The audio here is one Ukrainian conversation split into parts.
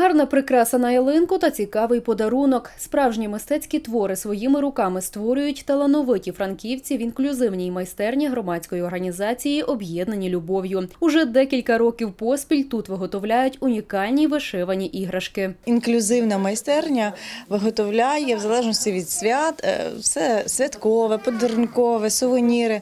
Гарна прикраса на ялинку та цікавий подарунок. Справжні мистецькі твори своїми руками створюють талановиті франківці в інклюзивній майстерні громадської організації Об'єднані любов'ю. Уже декілька років поспіль тут виготовляють унікальні вишивані іграшки. Інклюзивна майстерня виготовляє в залежності від свят е, все святкове, подарункове, сувеніри.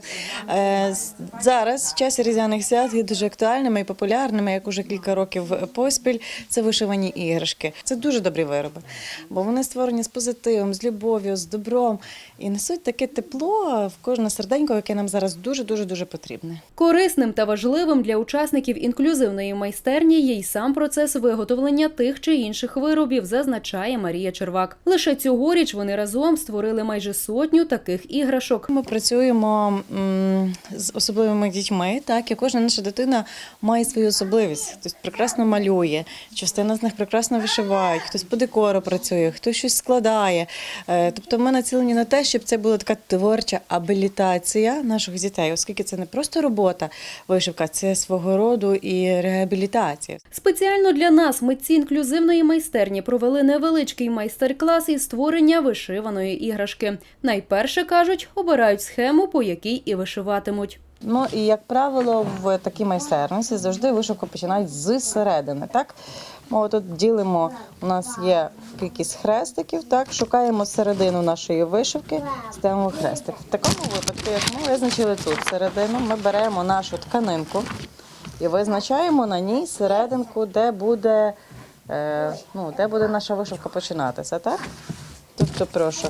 Е, Зараз в часі різдвяних свят є дуже актуальними і популярними, як уже кілька років поспіль. Це вишивані іграшки. Це дуже добрі вироби, бо вони створені з позитивом, з любов'ю, з добром і несуть таке тепло в кожне серденько, яке нам зараз дуже дуже дуже потрібне. Корисним та важливим для учасників інклюзивної майстерні є й сам процес виготовлення тих чи інших виробів, зазначає Марія Червак. Лише цьогоріч вони разом створили майже сотню таких іграшок. Ми працюємо з особливими дітьми, так і кожна наша дитина має свою особливість. Хтось прекрасно малює, частина з них прекрасно вишивають, хтось по декору працює, хтось щось складає. Е, Тобто ми націлені на те, щоб це була така творча абілітація наших дітей, оскільки це не просто робота, вишивка, це свого роду і реабілітація. Спеціально для нас митці інклюзивної майстерні провели невеличкий майстер-клас із створення вишиваної іграшки. Найперше кажуть, обирають схему, по якій і вишиватимуть. Ну і як правило, в такій майстерності завжди вишивку починають з середини. Так ми отут ділимо. У нас є кількість хрестиків. Так шукаємо середину нашої вишивки, ставимо хрестик. В такому випадку, як ми визначили тут середину, ми беремо нашу тканинку і визначаємо на ній серединку, де буде, е, ну, де буде наша вишивка починатися. Так? Тобто, прошу.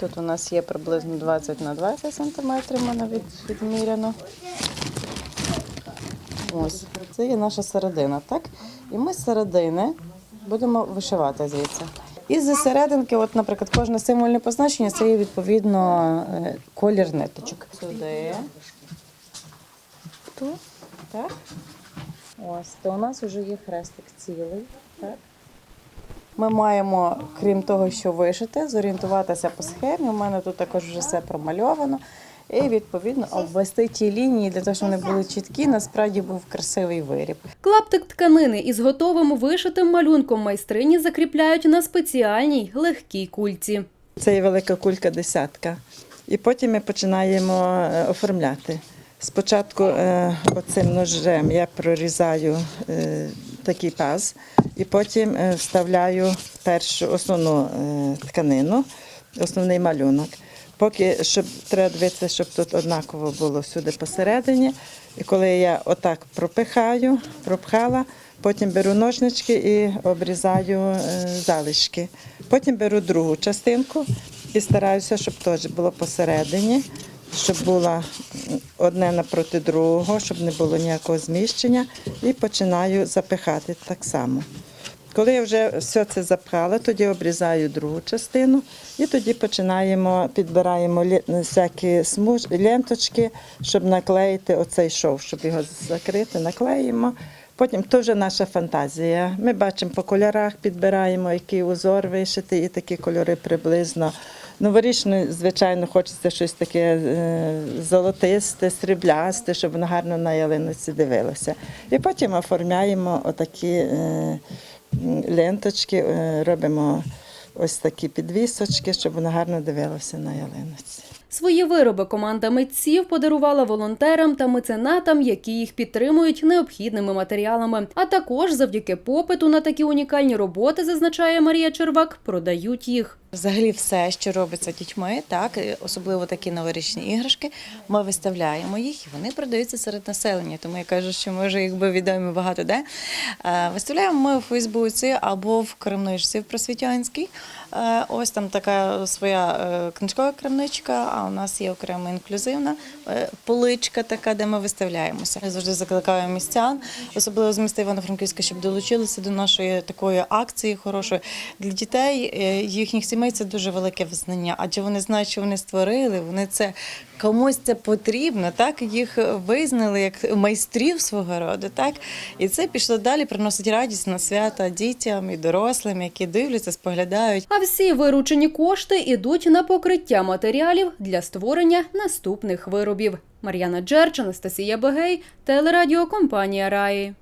Тут у нас є приблизно 20 на 20 сантиметрів, мене від, відміряно. Ось, це є наша середина, так? І ми з середини будемо вишивати звідси. І з серединки, от, наприклад, кожне символьне позначення це є відповідно е, колір ниточок. Сюди. Тут, так. Ось, то у нас вже є хрестик цілий, так. Ми маємо, крім того, що вишити, зорієнтуватися по схемі. У мене тут також вже все промальовано. І відповідно обвести ті лінії для того, щоб вони були чіткі. Насправді був красивий виріб. Клаптик тканини із готовим вишитим малюнком майстрині закріпляють на спеціальній легкій кульці. Це є велика кулька десятка. І потім ми починаємо е, оформляти. Спочатку е, оцим ножем я прорізаю е, такий паз, і потім е, вставляю першу основну е, тканину, основний малюнок. Поки щоб треба дивитися, щоб тут однаково було всюди посередині. І коли я отак пропихаю, пропхала, потім беру ножнички і обрізаю е, залишки. Потім беру другу частинку і стараюся, щоб теж було посередині, щоб було одне напроти другого, щоб не було ніякого зміщення. І починаю запихати так само. Коли я вже все це запхала, тоді обрізаю другу частину і тоді починаємо, підбираємо всякі смуж, ленточки, щоб наклеїти оцей шов, щоб його закрити, наклеїмо. Потім то наша фантазія. Ми бачимо по кольорах, підбираємо, який узор вишити, і такі кольори приблизно. Новорічно, звичайно, хочеться щось таке е, золотисте, сріблясте, щоб воно гарно на ялиноці дивилося. І потім оформляємо отакі е, ленточки, е, робимо ось такі підвісочки, щоб воно гарно дивилося на ялиниці. Свої вироби команда митців подарувала волонтерам та меценатам, які їх підтримують необхідними матеріалами. А також завдяки попиту на такі унікальні роботи, зазначає Марія Червак, продають їх. Взагалі, все, що робиться дітьми, так особливо такі новорічні іграшки, ми виставляємо їх, і вони продаються серед населення. Тому я кажу, що ми вже якби відомі багато де. Е, Виставляємо ми у Фейсбуці або в крамничці в Просвітянській. Е, Ось там така своя е, книжкова крамничка, а у нас є окрема інклюзивна поличка, така, де ми виставляємося. Я завжди закликаю містян, особливо з міста Івано-Франківська, щоб долучилися до нашої такої акції хорошої для дітей, їхніх сімей. Це дуже велике визнання, адже вони знають, що вони створили. Вони це комусь це потрібно, так їх визнали як майстрів свого роду, так і це пішло далі, приносить радість на свята дітям і дорослим, які дивляться, споглядають. А всі виручені кошти ідуть на покриття матеріалів для створення наступних виробів. Мар'яна Джерч, Анастасія Бегей, телерадіокомпанія Раї.